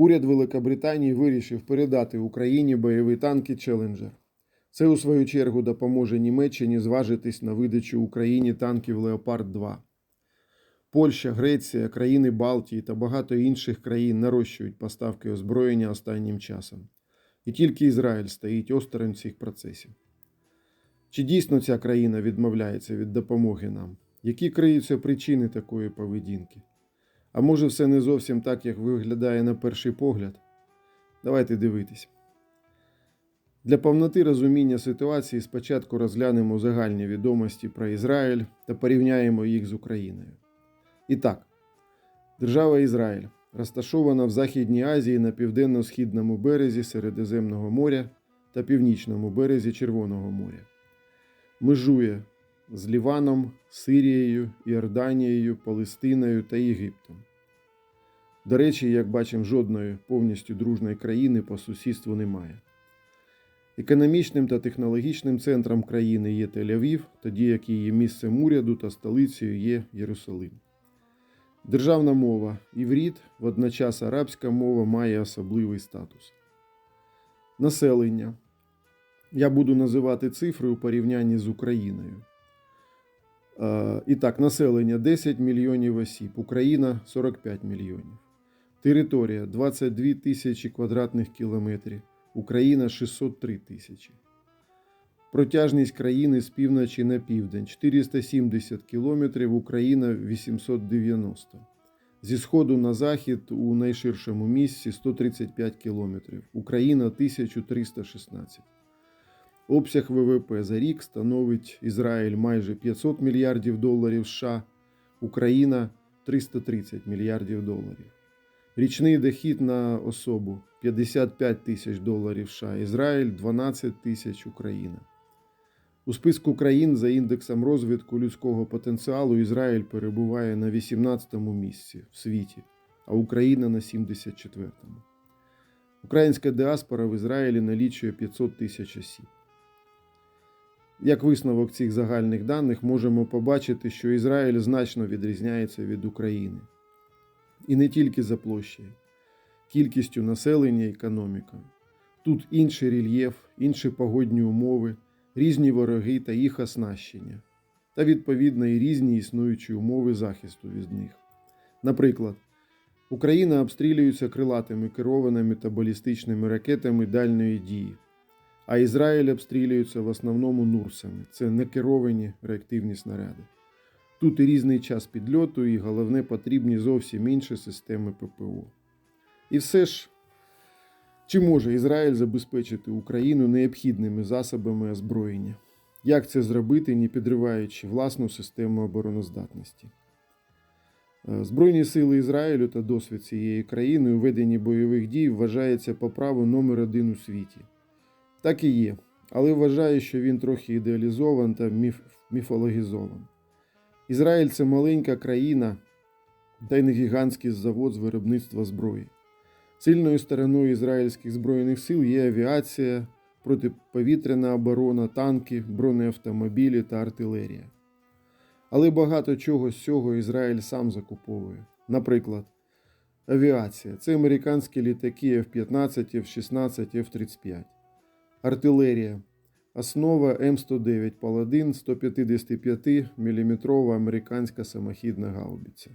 Уряд Великобританії вирішив передати Україні бойові танки Челенджер. Це, у свою чергу, допоможе Німеччині зважитись на видачу Україні танків Леопард 2. Польща, Греція, країни Балтії та багато інших країн нарощують поставки озброєння останнім часом. І тільки Ізраїль стоїть осторонь цих процесів. Чи дійсно ця країна відмовляється від допомоги нам? Які криються причини такої поведінки? А може, все не зовсім так, як виглядає на перший погляд? Давайте дивитись. Для повноти розуміння ситуації спочатку розглянемо загальні відомості про Ізраїль та порівняємо їх з Україною. І так, держава Ізраїль розташована в Західній Азії на південно-східному березі Середземного моря та північному березі Червоного моря. Межує з Ліваном, Сирією, Іорданією, Палестиною та Єгиптом. До речі, як бачимо, жодної повністю дружної країни по сусідству немає. Економічним та технологічним центром країни є Тель-Авів, тоді як її місцем уряду та столицею є Єрусалим. Державна мова івріт, водночас арабська мова має особливий статус. Населення. Я буду називати цифри у порівнянні з Україною. Е, І так, населення 10 мільйонів осіб, Україна 45 мільйонів. Територія 22 тисячі квадратних кілометрів, Україна 603 тисячі. Протяжність країни з півночі на південь 470 кілометрів, Україна 890. Зі сходу на захід у найширшому місці 135 кілометрів, Україна 1316. Обсяг ВВП за рік становить Ізраїль майже 500 мільярдів доларів США, Україна 330 мільярдів доларів. Річний дохід на особу 55 тисяч доларів США, Ізраїль 12 тисяч Україна. У списку країн за індексом розвитку людського потенціалу Ізраїль перебуває на 18-му місці в світі, а Україна на 74-му. Українська діаспора в Ізраїлі налічує 500 тисяч осіб. Як висновок цих загальних даних можемо побачити, що Ізраїль значно відрізняється від України. І не тільки за площею, кількістю населення і економікою. Тут інший рельєф, інші погодні умови, різні вороги та їх оснащення, та відповідно і різні існуючі умови захисту від них. Наприклад, Україна обстрілюється крилатими керованими та балістичними ракетами дальньої дії, а Ізраїль обстрілюється в основному нурсами це некеровані реактивні снаряди. Тут і різний час підльоту, і головне потрібні зовсім інші системи ППО. І все ж, чи може Ізраїль забезпечити Україну необхідними засобами озброєння? Як це зробити, не підриваючи власну систему обороноздатності? Е, Збройні сили Ізраїлю та досвід цієї країни у веденні бойових дій вважається по праву номер один у світі. Так і є, але вважаю, що він трохи ідеалізован та міф, міфологізован. Ізраїль це маленька країна та й не гігантський завод з виробництва зброї. Сильною стороною ізраїльських збройних сил є авіація, протиповітряна оборона, танки, бронеавтомобілі та артилерія. Але багато чого з цього Ізраїль сам закуповує. Наприклад, авіація це американські літаки F-15, F-16, F-35, артилерія. Основа М109 Паладин 155 мм американська самохідна гаубиця.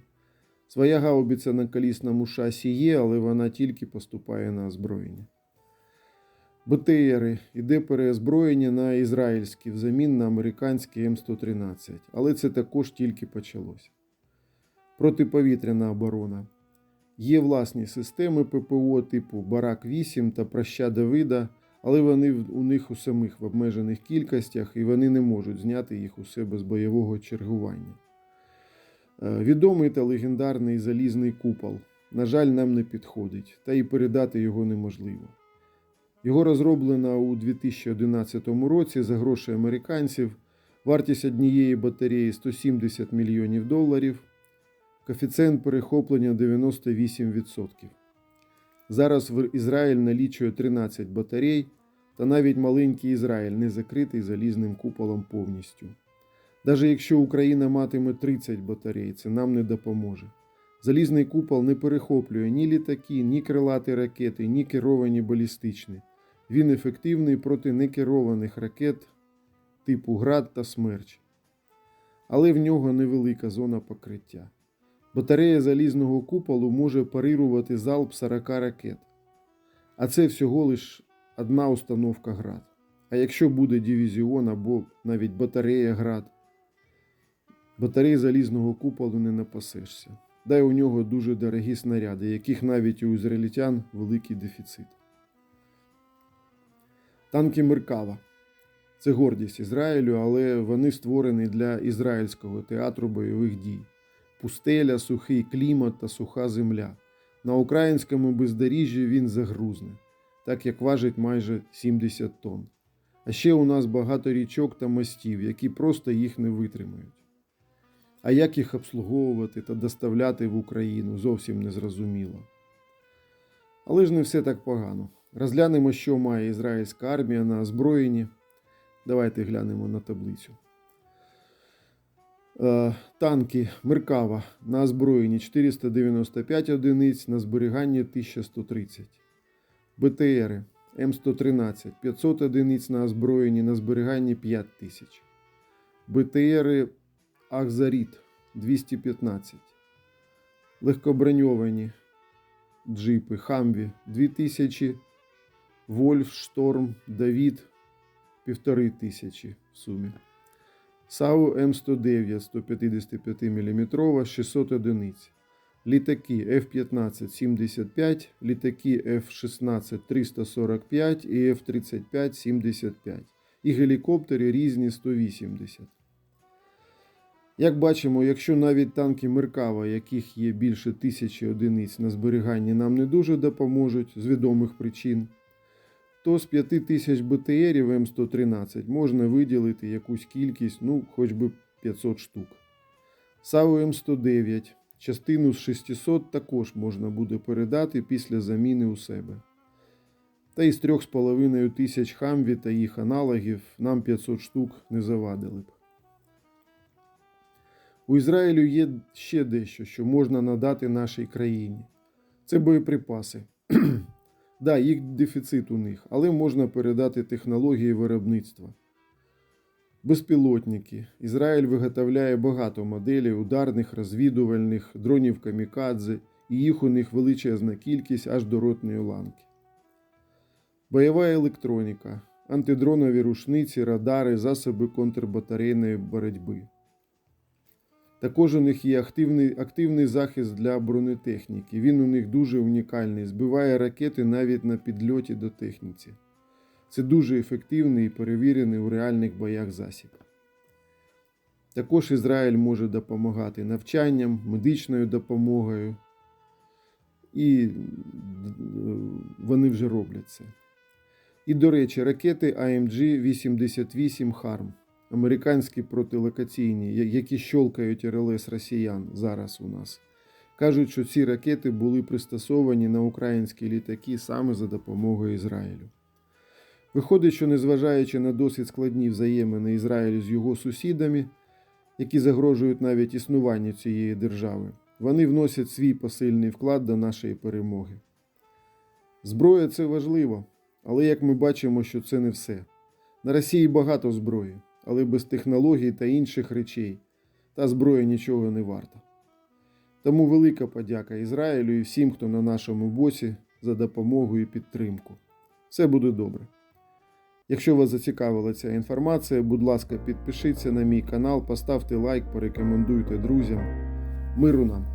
Своя гаубиця на колісному шасі є, але вона тільки поступає на озброєння. БТРи іде переозброєння на ізраїльські взамін на американські М113, але це також тільки почалося. Протиповітряна оборона. Є власні системи ППО типу Барак 8 та Проща Давида але вони у них у самих в обмежених кількостях і вони не можуть зняти їх у себе з бойового чергування. Е, Відомий та легендарний залізний купол, на жаль, нам не підходить, та і передати його неможливо. Його розроблено у 2011 році за гроші американців, вартість однієї батареї 170 мільйонів доларів, коефіцієнт перехоплення 98%. Зараз Ізраїль налічує 13 батарей, та навіть маленький Ізраїль не закритий залізним куполом повністю. Навіть якщо Україна матиме 30 батарей, це нам не допоможе. Залізний купол не перехоплює ні літаки, ні крилаті ракети, ні керовані балістичні. Він ефективний проти некерованих ракет типу Град та Смерч. Але в нього невелика зона покриття. Батарея залізного куполу може парирувати залп 40 ракет. А це всього лиш одна установка град. А якщо буде дивізіон або навіть батарея град, батареї залізного куполу не напасешся. Дай у нього дуже дорогі снаряди, яких навіть у ізраїльтян великий дефіцит. Танки Меркава. Це гордість Ізраїлю, але вони створені для ізраїльського театру бойових дій. Пустеля, сухий клімат та суха земля. На українському бездоріжжі він загрузне, так як важить майже 70 тонн. А ще у нас багато річок та мостів, які просто їх не витримають. А як їх обслуговувати та доставляти в Україну зовсім не зрозуміло. Але ж не все так погано. Розглянемо, що має ізраїльська армія на озброєнні. Давайте глянемо на таблицю. Е, Танки Меркава на озброєнні 495 одиниць, на зберіганні 1130. БТРи М113 500 одиниць на озброєнні, на зберіганні 5000. БТРи Ахзаріт 215. Легкоброньовані джипи Хамві 2000. Вольф, Шторм, Давід півтори тисячі в сумі. САУ М109 155 мм 600 одиниць. Літаки F-15 75, літаки F-16 345 і F-35 75. І гелікоптери різні 180. Як бачимо, якщо навіть танки Меркава, яких є більше тисячі одиниць на зберіганні, нам не дуже допоможуть з відомих причин, то з 5 тисяч БТРів М113 можна виділити якусь кількість, ну, хоч би 500 штук. САУ М109 частину з 600 також можна буде передати після заміни у себе. Та із 3,5 тисяч хамві та їх аналогів нам 500 штук не завадили б. У Ізраїлю є ще дещо, що можна надати нашій країні. Це боєприпаси. Да, їх дефіцит у них, але можна передати технології виробництва. Безпілотники. Ізраїль виготовляє багато моделей ударних, розвідувальних, дронів камікадзе, і їх у них величезна кількість аж до ротної ланки. Бойова електроніка, антидронові рушниці, радари, засоби контрбатарейної боротьби. Також у них є активний, активний захист для бронетехніки. Він у них дуже унікальний, збиває ракети навіть на підльоті до техніці. Це дуже ефективний і перевірений у реальних боях засіб. Також Ізраїль може допомагати навчанням, медичною допомогою, і вони вже роблять це. І, до речі, ракети АМГ-88 Харм американські протилокаційні, які щолкають РЛС росіян зараз у нас. Кажуть, що ці ракети були пристосовані на українські літаки саме за допомогою Ізраїлю. Виходить, що незважаючи на досить складні взаємини Ізраїлю з його сусідами, які загрожують навіть існуванню цієї держави, вони вносять свій посильний вклад до нашої перемоги. Зброя це важливо, але як ми бачимо, що це не все. На Росії багато зброї але без технологій та інших речей та зброя нічого не варта. Тому велика подяка Ізраїлю і всім, хто на нашому боці за допомогу і підтримку. Все буде добре. Якщо вас зацікавила ця інформація, будь ласка, підпишіться на мій канал, поставте лайк, порекомендуйте друзям. Миру нам!